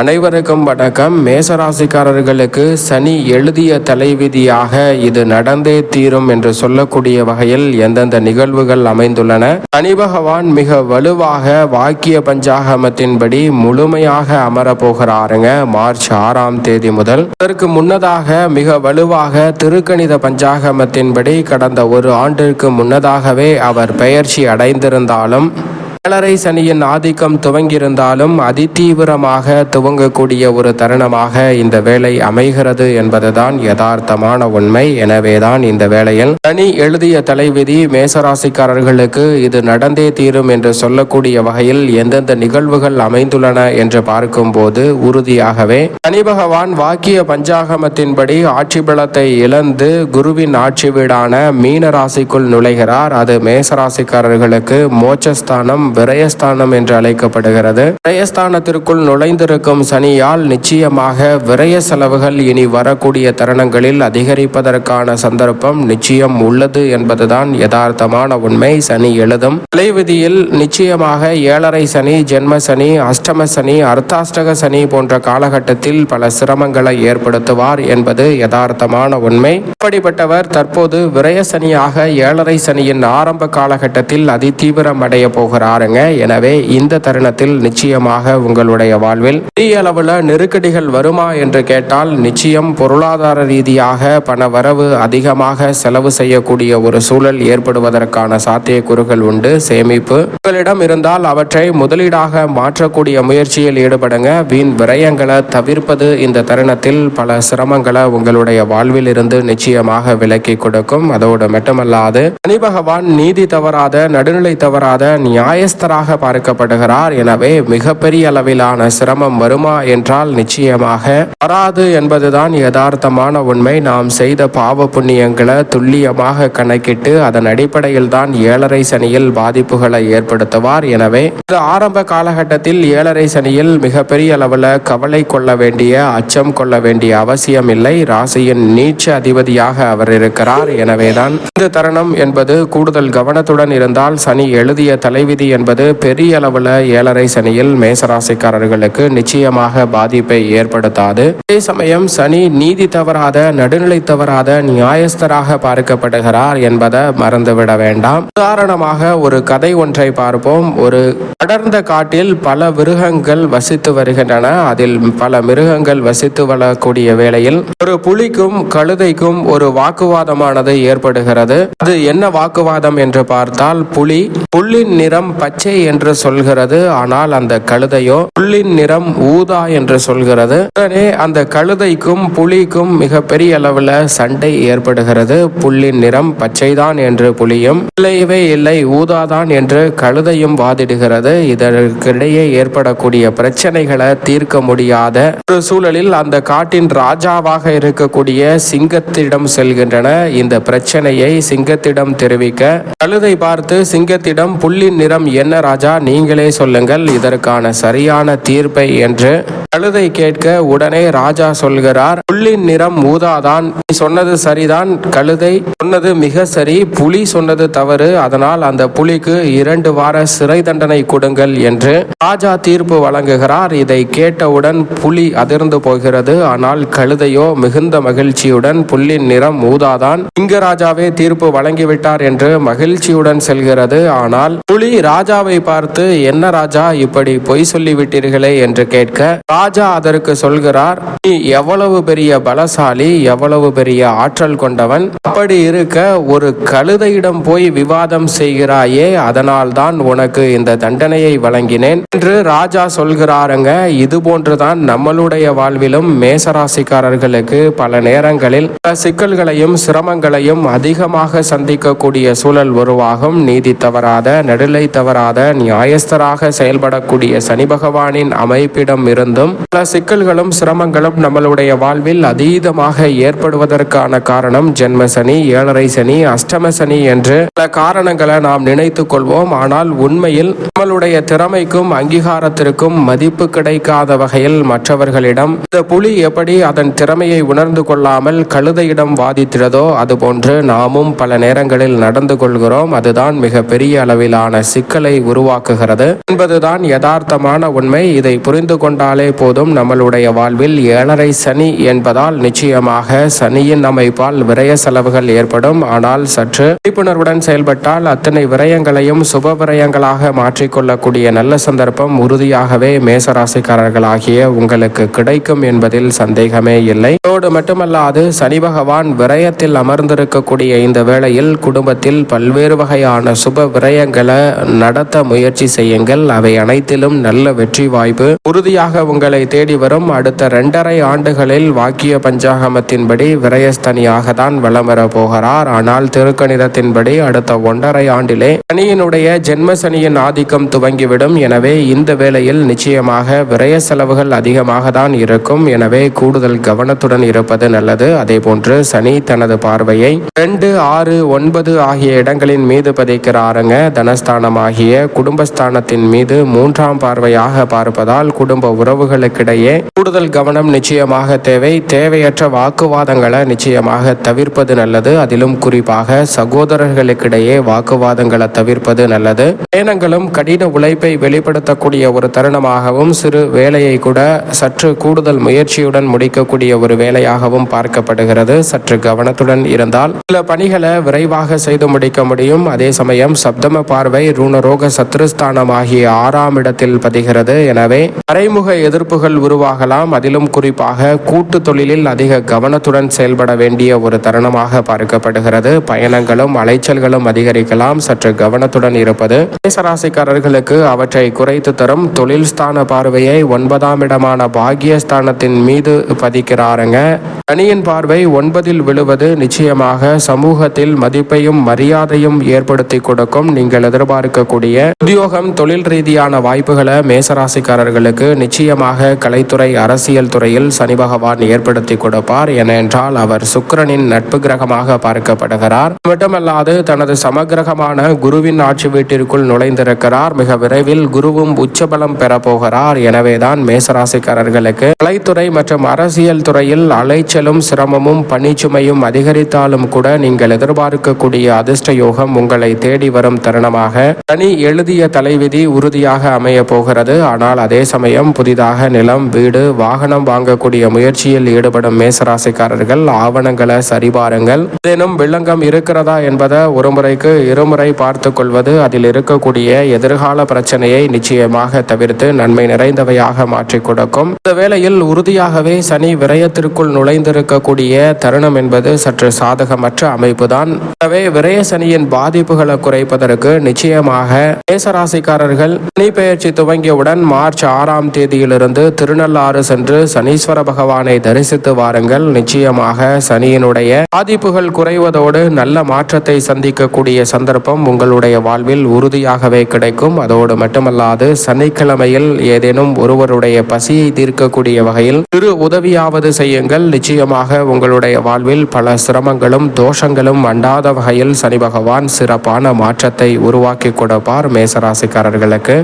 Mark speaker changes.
Speaker 1: அனைவருக்கும் வணக்கம். மேசராசிக்காரர்களுக்கு சனி எழுதிய தலைவிதியாக இது நடந்தே தீரும் என்று சொல்லக்கூடிய வகையில் எந்தெந்த நிகழ்வுகள் அமைந்துள்ளன? சனி பகவான் மிக வலுவாக வாக்கிய பஞ்சாகமத்தின்படி முழுமையாக அமரப்போகிறாருங்க மார்ச் ஆறாம் தேதி முதல். அதற்கு முன்னதாக மிக வலுவாக திருக்கணித பஞ்சாகமத்தின்படி கடந்த ஒரு ஆண்டிற்கு முன்னதாகவே அவர் பெயர்ச்சி அடைந்திருந்தாலும் ஏழரை சனியின் ஆதிக்கம் துவங்கியிருந்தாலும் அதிதீவிரமாக துவங்கக்கூடிய ஒரு தருணமாக இந்த வேலை அமைகிறது என்பதுதான் யதார்த்தமான உண்மை. எனவேதான் இந்த வேளையில் சனி எழுதிய தலைவிதி மேசராசிக்காரர்களுக்கு இது நடந்தே தீரும் என்று சொல்லக்கூடிய வகையில் எந்தெந்த நிகழ்வுகள் அமைந்துள்ளன என்று பார்க்கும்போது உறுதியாகவே சனி பகவான் வாக்கிய பஞ்சாகமத்தின்படி ஆட்சி பலத்தை இழந்து குருவின் ஆட்சி வீடான மீன ராசிக்குள் நுழைகிறார். அது மேசராசிக்காரர்களுக்கு மோட்சஸ்தானம் விரயஸ்தானம் என்று அழைக்கப்படுகிறது. விரயஸ்தானத்திற்குள் நுழைந்திருக்கும் சனியால் நிச்சயமாக விரய செலவுகள் இனி வரக்கூடிய தருணங்களில் அதிகரிப்பதற்கான சந்தர்ப்பம் நிச்சயம் உள்ளது என்பதுதான் யதார்த்தமான உண்மை. சனி எழுதும் தலைவிதியில் நிச்சயமாக ஏழரை சனி ஜென்ம சனி அஷ்டம சனி அர்த்தாஷ்டக சனி போன்ற காலகட்டத்தில் பல சிரமங்களை ஏற்படுத்துவார் என்பது யதார்த்தமான உண்மை. இப்படிப்பட்டவர் தற்போது விரய சனியாக ஏழரை சனியின் ஆரம்ப காலகட்டத்தில் அதிதீவிரம் அடைய பாருங்க எனவே இந்த தருணத்தில் நிச்சயமாக உங்களுடைய வாழ்வில் பெரிய அளவுல நெருக்கடிகள் வருமா என்று கேட்டால் நிச்சயம் பொருளாதார ரீதியாக பண வரவு அதிகமாக செலவு செய்யக்கூடிய ஒரு சூழல் ஏற்படுவதற்கான சாத்தியக்கூறுகள் உண்டு. சேமிப்பு உங்களிடம் இருந்தால் அவற்றை முதலீடாக மாற்றக்கூடிய முயற்சியில் ஈடுபடுங்க. வீண் விரயங்களை தவிர்ப்பது இந்த தருணத்தில் பல சிரமங்களை உங்களுடைய வாழ்வில் இருந்து நிச்சயமாக விலக்கி கொடுக்கும். அதோடு மட்டுமல்லாது சனி பகவான் நீதி தவறாத நடுநிலை தவறாத நியாயஸ்தராக பார்க்கப்படுகிறார். எனவே மிகப்பெரிய அளவிலான சிரமம் வருமா என்றால் நிச்சயமாக வராது என்பதுதான் யதார்த்தமான உண்மை. நாம் செய்த பாவ புண்ணியங்களை துல்லியமாக கணக்கிட்டு அதன் அடிப்படையில் தான் ஏழரை சனியில் பாதிப்புகளை ஏற்படுத்துவார். எனவே ஆரம்ப காலகட்டத்தில் ஏழரை சனியில் மிகப்பெரிய அளவில் கவலை கொள்ள வேண்டிய அச்சம் கொள்ள வேண்டிய அவசியம் இல்லை. ராசியின் நீச்ச அதிபதியாக அவர் இருக்கிறார். எனவேதான் இந்த தருணம் என்பது கூடுதல் கவனத்துடன் இருந்தால் சனி எழுதிய தலைவிதி என்பது பெரிய அளவில் ஏழரை சனியில் மேசராசிக்காரர்களுக்கு நிச்சயமாக பாதிப்பை ஏற்படுத்தாது. அதே சமயம் சனி நீதி தவறாத நடுநிலை தவறாத நியாயஸ்தராக பார்க்கப்படுகிறார் என்பதை மறந்துவிட வேண்டாம். உதாரணமாக ஒரு கதை ஒன்றை பார்ப்போம். ஒரு அடர்ந்த காட்டில் பல மிருகங்கள் வசித்து வருகின்றன. அதில் பல மிருகங்கள் வசித்து வரக்கூடிய வேளையில் ஒரு புலிக்கும் கழுதைக்கும் ஒரு வாக்குவாதமானது ஏற்படுகிறது. அது என்ன வாக்குவாதம் என்று பார்த்தால் புலி புல்லின் நிறம் பச்சை என்று சொல்கிறது ஆனால் அந்த கழுதையோ புல்லின் நிறம் ஊதா என்று சொல்கிறது. உடனே அந்த கழுதைக்கும் புலிக்கும் மிக பெரிய அளவில் சண்டை ஏற்படுகிறது. புல்லின் நிறம் பச்சைதான் என்று புலியும் இல்லையவே இல்லை ஊதாதான் என்று கழுதையும் வாதிடுகிறது. இதற்கிடையே ஏற்படக்கூடிய பிரச்சனைகளை தீர்க்க முடியாத ஒரு சூழலில் அந்த காட்டின் ராஜாவாக இருக்கக்கூடிய சிங்கத்திடம் செல்கின்றன. இந்த பிரச்சனையை சிங்கத்திடம் தெரிவிக்க கழுதை பார்த்து சிங்கத்திடம் புல்லின் நிறம் என்ன ராஜா? நீங்களே சொல்லுங்கள் இதற்கான சரியான தீர்ப்பை என்று கழுதை கேட்க உடனே ராஜா சொல்கிறார் புள்ளின் நிறம் ஊதாதான். நீ சொன்னது சரிதான் கழுதை சொன்னது மிக சரி. புலி சொன்னது தவறு. அதனால் அந்த புலிக்கு இரண்டு வார சிறை தண்டனை கொடுங்கள் என்று ராஜா தீர்ப்பு வழங்குகிறார். இதை கேட்டவுடன் புலி அதிர்ந்து போகிறது. ஆனால் கழுதையோ மிகுந்த மகிழ்ச்சியுடன் புல்லின் நிறம் ஊதாதான். சிங்கராஜாவே தீர்ப்பு வழங்கிவிட்டார் என்று மகிழ்ச்சியுடன் செல்கிறது. ஆனால் புலி ராஜாவை பார்த்து என்ன ராஜா இப்படி பொய் சொல்லிவிட்டீர்களே என்று கேட்க ராஜா அதற்கு சொல்கிறார் நீ எவ்வளவு பெரிய பலசாலி எவ்வளவு பெரிய ஆற்றல் கொண்டவன் அப்படி இருக்க ஒரு கழுதையிடம் போய் விவாதம் செய்கிறாயே அதனால் தான் உனக்கு இந்த தண்டனையை வழங்கினேன். என்று ராஜா சொல்கிறாருங்க இது போன்றுதான் நம்மளுடைய வாழ்விலும் மேசராசிக்காரர்களுக்கு பல நேரங்களில் பல சிக்கல்களையும் சிரமங்களையும் அதிகமாக சந்திக்கக்கூடிய சூழல் உருவாகும். நீதி தவறாத நடுநிலை தவறாத நியாயஸ்தராக செயல்படக்கூடிய சனி பகவானின் அமைப்பிடம் இருந்தும் பல சிக்கல்களும் சிரமங்களும் நம்மளுடைய வாழ்வில் அதீதமாக ஏற்படுவதற்கான காரணம் ஜென்ம சனி ஏழரை சனி அஷ்டம சனி என்று பல காரணங்களை நாம் நினைத்துக் கொள்வோம். ஆனால் உண்மையில் நம்மளுடைய திறமைக்கும் அங்கீகாரத்திற்கும் மதிப்பு கிடைக்காத வகையில் மற்றவர்களிடம் இந்த புலி எப்படி அதன் திறமையை உணர்ந்து கொள்ளாமல் கழுதையிடம் வாதித்திறதோ அதுபோன்று நாமும் பல நேரங்களில் நடந்து கொள்கிறோம். அதுதான் மிக பெரிய அளவிலான சிக்கலை உருவாக்குகிறது. என்பதுதான் யதார்த்தமான உண்மை. இதை புரிந்து கொண்டாலே போதும் நம்மளுடைய வாழ்வில் ஏழரை சனி என்பதால் நிச்சயமாக சனியின் அமைப்பால் விரய செலவுகள் ஏற்படும். ஆனால் சற்று விழிப்புணர்வுடன் செயல்பட்டால் அத்தனை விரயங்களையும் சுப விரயங்களாக மாற்றிக்கொள்ளக்கூடிய நல்ல சந்தர்ப்பம் உறுதியாகவே மேசராசிக்காரர்களாகிய உங்களுக்கு கிடைக்கும் என்பதில் சந்தேகமே இல்லை. அதோடு மட்டுமல்லாது சனி பகவான் விரயத்தில் அமர்ந்திருக்கக்கூடிய இந்த வேளையில் குடும்பத்தில் பல்வேறு வகையான சுப விரயங்களை நடத்த முயற்சி செய்யுங்கள். அவை அனைத்திலும் நல்ல வெற்றி வாய்ப்பு உறுதியாக உங்கள் தேடி வரும் அடுத்த இரண்டரை ஆண்டுகளில் வாக்கிய பஞ்சாகமத்தின்படி விரயஸ்தனியாக தான் வலம் வர போகிறார். ஆனால் திருக்கணிதத்தின்படி அடுத்த ஒன்றரை ஆண்டிலே சனியினுடைய ஜென்ம சனியின் ஆதிக்கம் துவங்கிவிடும். எனவே இந்த வேளையில் நிச்சயமாக விரய செலவுகள் அதிகமாக தான் இருக்கும். எனவே கூடுதல் கவனத்துடன் இருப்பது நல்லது. அதே போன்று சனி தனது பார்வையை ரெண்டு ஆறு ஒன்பது ஆகிய இடங்களின் மீது பதிக்கிறாருங்க. தனஸ்தானமாகிய குடும்பஸ்தானத்தின் மீது மூன்றாம் பார்வையாக பார்ப்பதால் குடும்ப உறவுகள் உறவுகளுக்கிடையே கூடுதல் கவனம் நிச்சயமாக தேவை. தேவையற்ற வாக்குவாதங்களை நிச்சயமாக தவிர்ப்பது நல்லது. அதிலும் குறிப்பாக சகோதரர்களுக்கிடையே வாக்குவாதங்களை தவிர்ப்பது நல்லது. பயணங்களும் கடின உழைப்பை வெளிப்படுத்தக்கூடிய ஒரு தருணமாகவும் சிறு வேலையை கூட சற்று கூடுதல் முயற்சியுடன் முடிக்கக்கூடிய ஒரு வேலையாகவும் பார்க்கப்படுகிறது. சற்று கவனத்துடன் இருந்தால் சில பணிகளை விரைவாக செய்து முடிக்க முடியும். அதே சமயம் சப்தம பார்வை ரூணரோக சத்ருஸ்தானம் ஆகிய ஆறாம் இடத்தில் பதிகிறது. எனவே மறைமுக எதிர்ப்பு எதிர்ப்புகள் உருவாகலாம். அதிலும் குறிப்பாக கூட்டு தொழிலில் அதிக கவனத்துடன் செயல்பட வேண்டிய ஒரு தருணமாக பார்க்கப்படுகிறது. பயணங்களும் அலைச்சல்களும் அதிகரிக்கலாம். சற்று கவனத்துடன் இருப்பது மேசராசிக்காரர்களுக்கு அவற்றை குறைத்து தரும். தொழில் ஸ்தான பார்வையை ஒன்பதாம் இடமான பாகியஸ்தானத்தின் மீது பதிக்கிறாருங்க. சனியின் பார்வை ஒன்பதில் விழுவது நிச்சயமாக சமூகத்தில் மதிப்பையும் மரியாதையும் ஏற்படுத்தி கொடுக்கும். நீங்கள் எதிர்பார்க்கக்கூடிய உத்தியோகம் தொழில் ரீதியான வாய்ப்புகளை மேசராசிக்காரர்களுக்கு நிச்சயமாக கலைத்துறை அரசியல் துறையில் சனி பகவான் ஏற்படுத்தி கொடுப்பார் ஏனென்றால் அவர் சுக்கரனின் நட்பு கிரகமாக பார்க்கப்படுகிறார். மட்டுமல்லாது தனது சமகிரகமான குருவின் ஆட்சி வீட்டிற்குள் நுழைந்திருக்கிறார். மிக விரைவில் குருவும் உச்சபலம் பெறப்போகிறார் எனவேதான் மேசராசிக்காரர்களுக்கு கலைத்துறை மற்றும் அரசியல் துறையில் அலைச்சலும் சிரமமும் பணிச்சுமையும் அதிகரித்தாலும் கூட நீங்கள் எதிர்பார்க்கக்கூடிய அதிர்ஷ்ட யோகம் உங்களை தேடி வரும் தருணமாக. தனி எழுதிய தலைவிதி உறுதியாக அமைய போகிறது. ஆனால் அதே சமயம் புதிதாக நிலம் வீடு வாகனம் வாங்கக்கூடிய முயற்சியில் ஈடுபடும் மேசராசிக்காரர்கள் ஆவணங்களை சரிபாருங்கள். ஏதேனும் வில்லங்கம் இருக்கிறதா என்பதை ஒருமுறைக்கு இருமுறை பார்த்து கொள்வது அதில் இருக்கக்கூடிய எதிர்கால பிரச்சனையை நிச்சயமாக தவிர்த்து நன்மை நிறைந்தவையாக மாற்றிக் கொடுக்கும். இந்த வேளையில் உறுதியாகவே சனி விரயத்திற்குள் நுழைந்திருக்கக்கூடிய தருணம் என்பது சற்று சாதகமற்ற அமைப்புதான். எனவே விரய சனியின் பாதிப்புகளை குறைப்பதற்கு நிச்சயமாக மேசராசிக்காரர்கள் சனி பெயர்ச்சி துவங்கியவுடன் மார்ச் ஆறாம் தேதியிலிருந்து திருநள்ளாறு சென்று சனீஸ்வர பகவானை தரிசித்து வாருங்கள். நிச்சயமாக சனியினுடைய பாதிப்புகள் குறைவதோடு நல்ல மாற்றத்தை சந்திக்கக்கூடிய சந்தர்ப்பம் உங்களுடைய வாழ்வில் உறுதியாகவே கிடைக்கும். அதோடு மட்டுமல்லாது சனிக்கிழமையில் ஏதேனும் ஒருவருடைய பசியை தீர்க்கக்கூடிய வகையில் சிறு உதவியாவது செய்யுங்கள். நிச்சயமாக உங்களுடைய வாழ்வில் பல சிரமங்களும் தோஷங்களும் அண்டாத வகையில் சனி பகவான் சிறப்பான மாற்றத்தை உருவாக்கி கொடுப்பார் மேசராசிக்காரர்களுக்கு.